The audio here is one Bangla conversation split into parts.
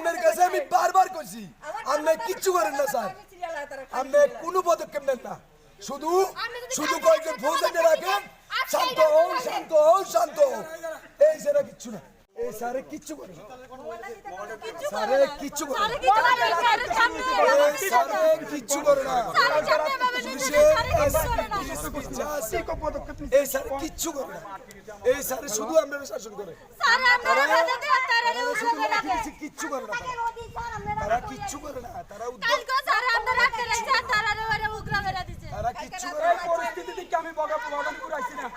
আপনার কাছে আমি বারবার কইছি আপনি কিচ্ছু করেন না স্যার। আপনি কোনো পদক্ষেপ নেন না। শুধু শুধু কয়েকজন ফৌজাকে রাখেন। শান্ত হন শান্ত হন শান্ত হন। এই স্যারে কিচ্ছু না। এই স্যারে কিচ্ছু করে না। স্যারে কিচ্ছু করে না। এই স্যারে কিচ্ছু করে না। এই স্যারে কিচ্ছু করে না। এই স্যারে শুধু আমরা শাসন করে। লাঠি দিচ্ছে, কিচ্ছু করে না তারা। কিচ্ছু করে না তারা তারা কিচ্ছু করে না পরিস্থিতি দিকে আমি বগা বগান করে না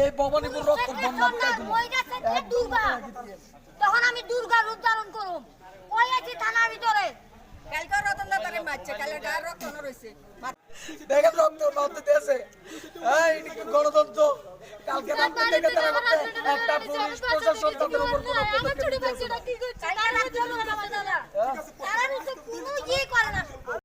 এই ভবানীপুর রক্ত তখন আমি দুর্গা রূপ ধারণ করুম ওই আছি থানার ভিতরে কালকে রতন দাতারে মারছে কালকে রক্ত রয়েছে দেখেন রক্ত মারতে দিয়েছে। এই এটা কি গণতন্ত্র? কালকে রাত্রে দেখে তারা একটা পুলিশ প্রশাসন তাদের উপর